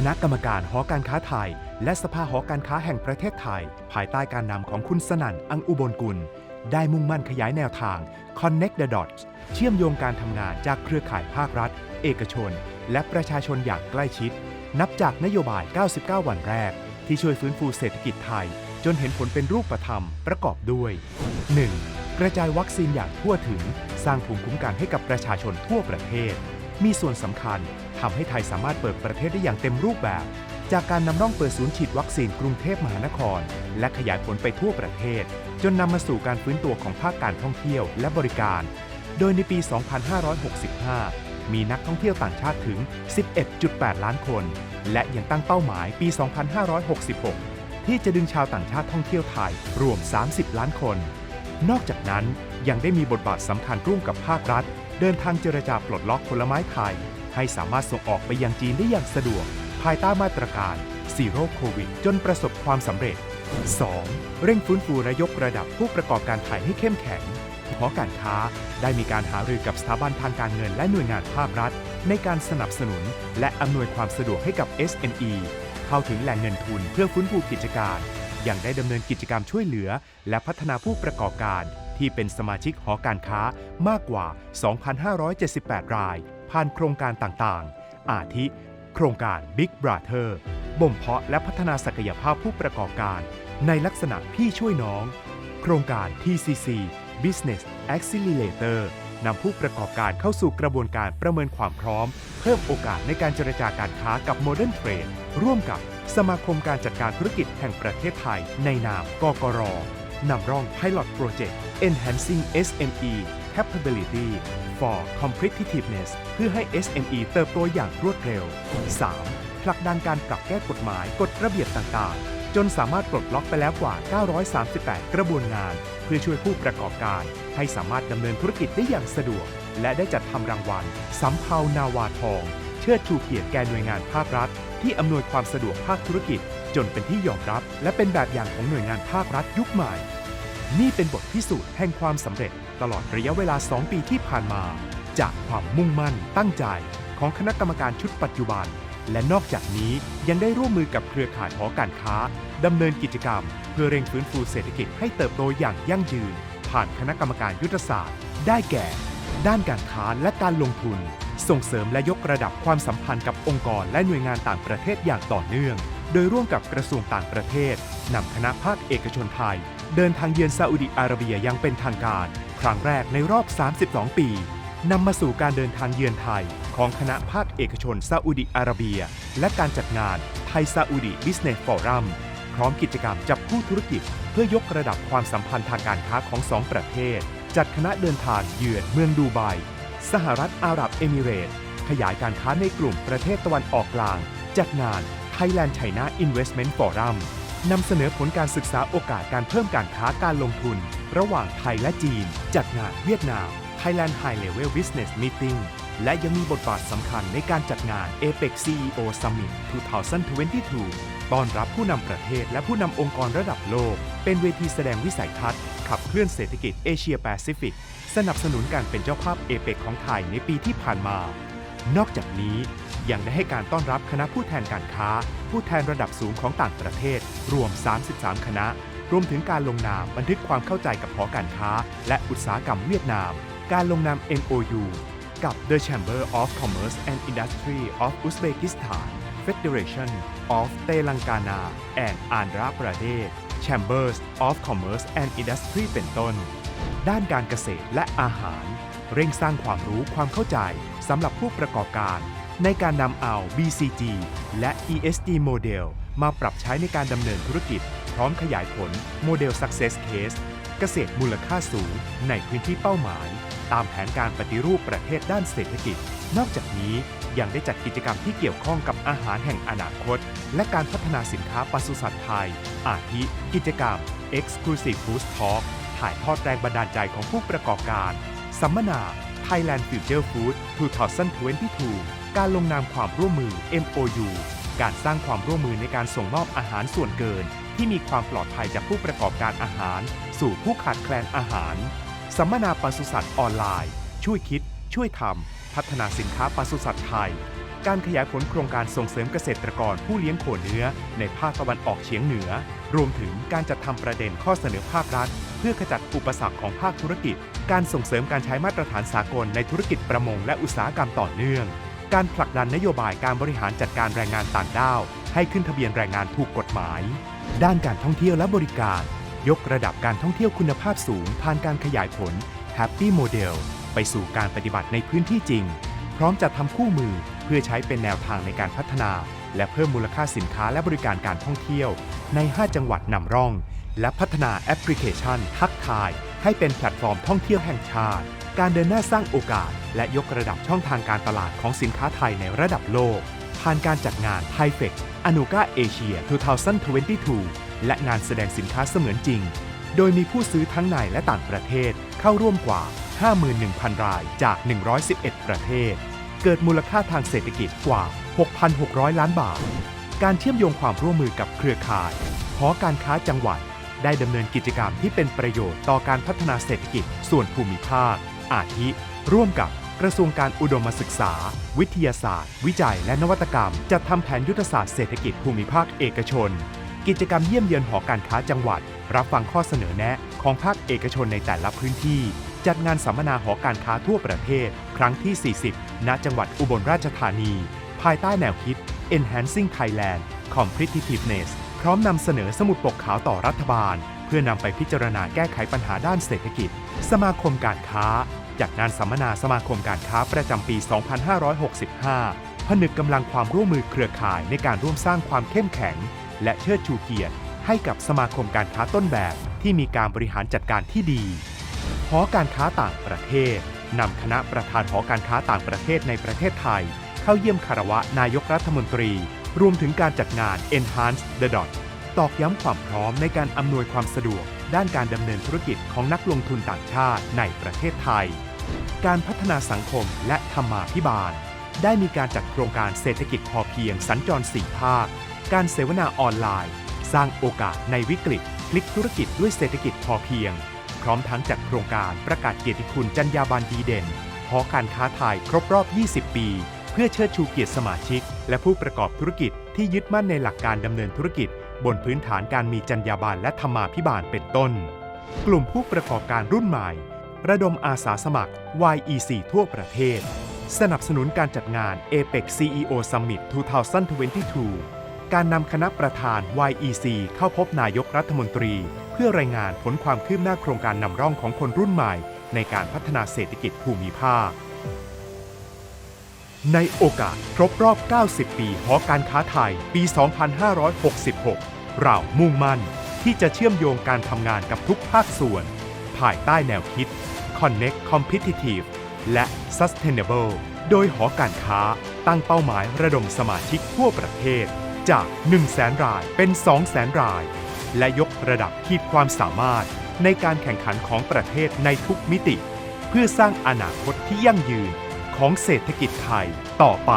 คณะกรรมการหอการค้าไทย และสภาหอการค้าแห่งประเทศไทย ภายใต้การนำของคุณสนั่น อังอุบลกุล ได้มุ่งมั่นขยายแนวทาง Connect the Dots เชื่อมโยงการทำงานจากเครือข่ายภาครัฐ เอกชน และประชาชนอย่างใกล้ชิด นับจากนโยบาย 99 วันแรก ที่ช่วยฟื้นฟูเศรษฐกิจไทย จนเห็นผลเป็นรูปธรรมประกอบด้วย 1. กระจายวัคซีนอย่างทั่วถึง สร้างภูมิคุ้มกันให้กับประชาชนทั่วประเทศ มีส่วนสำคัญ ทำให้ไทยสามารถเปิดประเทศได้อย่างเต็มรูปแบบ จากการนำร่องเปิดศูนย์ฉีดวัคซีนกรุงเทพมหานคร และขยายผลไปทั่วประเทศ จนนำมาสู่การฟื้นตัวของภาคการท่องเที่ยวและบริการ โดยในปี 2565 มีนักท่องเที่ยวต่างชาติถึง 11.8 ล้านคน และยังตั้งเป้าหมายปี 2566 ที่จะดึงชาวต่างชาติท่องเที่ยวไทยรวม 30 ล้านคน นอกจากนั้นยังได้มีบทบาทสำคัญร่วมกับภาครัฐ เดินทางเจรจาปลดล็อกผลไม้ไทย ให้สามารถส่งออกไปยังจีนได้อย่างสะดวก ภายใต้มาตรการซีโร่โควิดจนประสบความสำเร็จ 2. เร่งฟื้นฟูและยกระดับผู้ประกอบการไทยให้เข้มแข็งหอการค้าได้มีการหารือกับสถาบันทางการเงินและหน่วยงานภาครัฐ ในการสนับสนุน และอำนวยความสะดวกให้กับ SME เข้าถึงแหล่งเงินทุนเพื่อฟื้นฟูกิจการยังได้ดำเนินกิจกรรมช่วยเหลือ และพัฒนาผู้ประกอบการ ที่เป็นสมาชิกหอการค้ามากกว่า 2,578 ราย ผ่านโครงการต่างๆ อาทิ โครงการ Big Brother บ่มเพาะและพัฒนาศักยภาพผู้ประกอบการในลักษณะพี่ช่วยน้อง โครงการ TCC Business Accelerator นำผู้ประกอบการเข้าสู่กระบวนการประเมินความพร้อม เพิ่มโอกาสในการเจรจาการค้ากับ Modern Trade ร่วมกับสมาคมการจัดการธุรกิจแห่งประเทศไทย ในนามกกรนำร่อง Pilot Project Enhancing SME Capability for Competitiveness เพื่อให้ SME เติบโตอย่างรวดเร็ว 3. ผลักดันการปรับแก้กฎหมายกฎระเบียบต่างๆ จนสามารถปลดล็อกไปแล้วกว่า 938 กระบวนงาน เพื่อช่วยผู้ประกอบการ ให้สามารถดำเนินธุรกิจได้อย่างสะดวก และได้จัดทำรางวัลสำเภานาวาทอง เชิดชูเกียรติแก่หน่วยงานภาครัฐ ที่อำนวยความสะดวกภาคธุรกิจ จนเป็นที่ยอมรับ และเป็นแบบอย่างของหน่วยงานภาครัฐยุคใหม่ นี่เป็นบทพิสูจน์แห่งความสำเร็จ ตลอดระยะเวลา 2 ปีที่ผ่านมา จากความมุ่งมั่นตั้งใจของคณะกรรมการชุดปัจจุบัน และนอกจากนี้ยังได้ร่วมมือกับเครือข่ายหอการค้าดำเนินกิจกรรม เพื่อเร่งฟื้นฟูเศรษฐกิจให้เติบโตอย่างยั่งยืน ผ่านคณะกรรมการยุทธศาสตร์ ได้แก่ ด้านการค้าและการลงทุน ส่งเสริมและยกระดับความสัมพันธ์กับองค์กรและหน่วยงานต่างประเทศอย่างต่อเนื่อง โดยร่วมกับกระทรวงต่างประเทศนำคณะภาคเอกชนไทย เดินทางเยือนซาอุดิอาระเบียอยังเป็นทางการ ครั้งแรกในรอบ 32 ปีนำมาสู่การเดินทางเยือนไทย ของคณะภาคเอกชนซาอุดิอาระเบีย และการจัดงานไทยซาอุดิบิสเนสฟอรัมพร้อมกิจกรรมจับคู่ธุรกิจ เพื่อยกระดับความสัมพันธ์ทางการค้าของสองประเทศ จัดคณะเดินทางเยือนเมืองดูไบสหรัฐอาหรับเอมิเรตส์ขยายการค้าในกลุ่มประเทศตะวันออกกลาง จัดงาน Thailand China Investment Forum นำเสนอผลการศึกษาโอกาสการเพิ่มการค้าการลงทุน ระหว่างไทยและจีน จัดงานเวียดนาม Thailand High Level Business Meeting และยังมีบทบาทสำคัญในการจัดงาน APEC CEO Summit 2022 ต้อนรับผู้นำประเทศและผู้นำองค์กรระดับโลก เป็นเวทีแสดงวิสัยทัศน์ ขับเคลื่อนเศรษฐกิจเอเชียแปซิฟิก สนับสนุนการเป็นเจ้าภาพเอเปกของไทยในปีที่ผ่านมา นอกจากนี้ ยังได้ให้การต้อนรับคณะผู้แทนการค้า ผู้แทนระดับสูงของต่างประเทศ รวม 33 คณะ รวมถึงการลงนามบันทึกความเข้าใจกับหอการค้า และอุตสาหกรรมเวียดนาม การลงนาม MOU กับ The Chamber of Commerce and Industry of Uzbekistan Federation of Telangana and Andhra Pradesh Chambers of Commerce and Industry เป็นต้น ด้านการเกษตรและอาหาร เร่งสร้างความรู้ความเข้าใจสำหรับผู้ประกอบการ ในการนำเอา BCG และ ESG โมเดลมาปรับใช้ในการดำเนินธุรกิจ พร้อมขยายผลโมเดล Success Case เกษตรมูลค่าสูงในพื้นที่เป้าหมาย ตามแผนการปฏิรูปประเทศด้านเศรษฐกิจ นอกจากนี้ยังได้จัดกิจกรรมที่เกี่ยวข้องกับอาหารแห่งอนาคต และการพัฒนาสินค้าปศุสัตว์ไทย อาทิกิจกรรม Exclusive Food Talk ถ่ายทอดแรงบันดาลใจของผู้ประกอบการ สัมมนา Thailand Future Food 2022 การลงนามความร่วมมือ MOU การสร้างความร่วมมือในการส่งมอบอาหารส่วนเกิน ที่มีความปลอดภัยจากผู้ประกอบการอาหาร สู่ผู้ขาดแคลนอาหาร สัมมนาปศุสัตว์ออนไลน์ ช่วยคิด ช่วยทำพัฒนาสินค้าปศุสัตว์ไทย การขยายผลโครงการส่งเสริมเกษตรกรผู้เลี้ยงโคเนื้อ ในภาคตะวันออกเฉียงเหนือ รวมถึงการจัดทำประเด็นข้อเสนอภาครัฐ เพื่อขจัดอุปสรรคของภาคธุรกิจ การส่งเสริมการใช้มาตรฐานสากลในธุรกิจประมงและอุตสาหกรรมต่อเนื่อง การผลักดันนโยบายการบริหารจัดการแรงงานต่างด้าว ให้ขึ้นทะเบียนแรงงานถูกกฎหมาย ด้านการท่องเที่ยวและบริการ ยกระดับการท่องเที่ยวคุณภาพสูง ผ่านการขยายผล Happy Model ไปสู่การปฏิบัติในพื้นที่จริง พร้อมจัดทำคู่มือเพื่อใช้เป็นแนวทางในการพัฒนา และเพิ่มมูลค่าสินค้าและบริการการท่องเที่ยว ใน 5 จังหวัดนำร่อง และพัฒนาแอปพลิเคชันทักทาย ให้เป็นแพลตฟอร์มท่องเที่ยวแห่งชาติ การเดินหน้าสร้างโอกาส และยกระดับช่องทางการตลาดของสินค้าไทยในระดับโลก ผ่านการจัดงาน t h a i f e x a n u g a Asia 2022 และงานแสดงสินค้าเสมือนจริง โดยมีผู้ซื้อทั้งในและต่างประเทศเข้าร่วมกว่า 51,000 รายจาก 111 ประเทศ เกิดมูลค่าทางเศรษฐกิจกว่า 6,600 ล้านบาท การเชื่อมโยงความร่วมมือกับเครือข่ายหอการค้าจังหวัด ได้ดำเนินกิจกรรมที่เป็นประโยชน์ต่อการพัฒนาเศรษฐกิจส่วนภูมิภาค อาทิ ร่วมกับกระทรวงการอุดมศึกษา วิทยาศาสตร์ วิจัย และนวัตกรรม จัดทำแผนยุทธศาสตร์เศรษฐกิจภูมิภาคเอกชน กิจกรรมเยี่ยมเยือนหอการค้าจังหวัด รับฟังข้อเสนอแนะของภาคเอกชนในแต่ละพื้นที่ จัดงานสัมมนาหอการค้าทั่วประเทศ ครั้งที่ 40 ณ จังหวัดอุบลราชธานี ภายใต้แนวคิด Enhancing Thailand Competitiveness พร้อมนำเสนอสมุดปกขาวต่อรัฐบาล เพื่อนำไปพิจารณาแก้ไขปัญหาด้านเศรษฐกิจ สมาคมการค้าจัดงานสัมมนาสมาคมการค้าประจำปี 2565 ผนึกกำลังความร่วมมือเครือข่ายในการร่วมสร้างความเข้มแข็ง และเชิดชูเกียรติ ให้กับสมาคมการค้าต้นแบบที่มีการบริหารจัดการที่ดีหอการค้าต่างประเทศนำคณะประธานหอการค้าต่างประเทศในประเทศไทย เข้าเยี่ยมคารวะนายกรัฐมนตรี รวมถึงการจัดงาน Enhance the Dot ตอกย้ำความพร้อมในการอำนวยความสะดวก ด้านการดำเนินธุรกิจของนักลงทุนต่างชาติในประเทศไทย การพัฒนาสังคมและธรรมาภิบาล ได้มีการจัดโครงการเศรษฐกิจพอเพียงสัญจรสี่ภาค การเสวนาออนไลน์ สร้างโอกาสในวิกฤตพลิกธุรกิจด้วยเศรษฐกิจพอเพียง พร้อมทั้งจัดโครงการประกาศเกียรติคุณจรรยาบรรณดีเด่นหอการค้าไทยครบรอบ 20 ปี พื่อเชิดชูเกียรติสมาชิก และผู้ประกอบธุรกิจที่ยึดมั่นในหลักการดำเนินธุรกิจ บนพื้นฐานการมีจรรยาบรรณและธรรมาภิบาลเป็นต้น กลุ่มผู้ประกอบการรุ่นใหม่ ระดมอาสาสมัคร YEC ทั่วประเทศ สนับสนุนการจัดงาน APEC CEO Summit 2022 การนำคณะประธาน YEC เข้าพบนายกรัฐมนตรี เพื่อรายงานผลความคืบหน้าโครงการนำร่องของคนรุ่นใหม่ ในการพัฒนาเศรษฐกิจภูมิภาค ในโอกาสครบรอบ 90 ปีหอการค้าไทย ปี 2566 เรามุ่งมั่นที่จะเชื่อมโยงการทำงานกับทุกภาคส่วน ภายใต้แนวคิด Connect Competitive และ Sustainable โดยหอการค้าตั้งเป้าหมายระดมสมาชิกทั่วประเทศ จาก 100,000 รายเป็น 200,000 ราย และยกระดับขีดความสามารถในการแข่งขันของประเทศในทุกมิติ เพื่อสร้างอนาคตที่ยั่งยืน ของเศรษฐกิจไทยต่อไป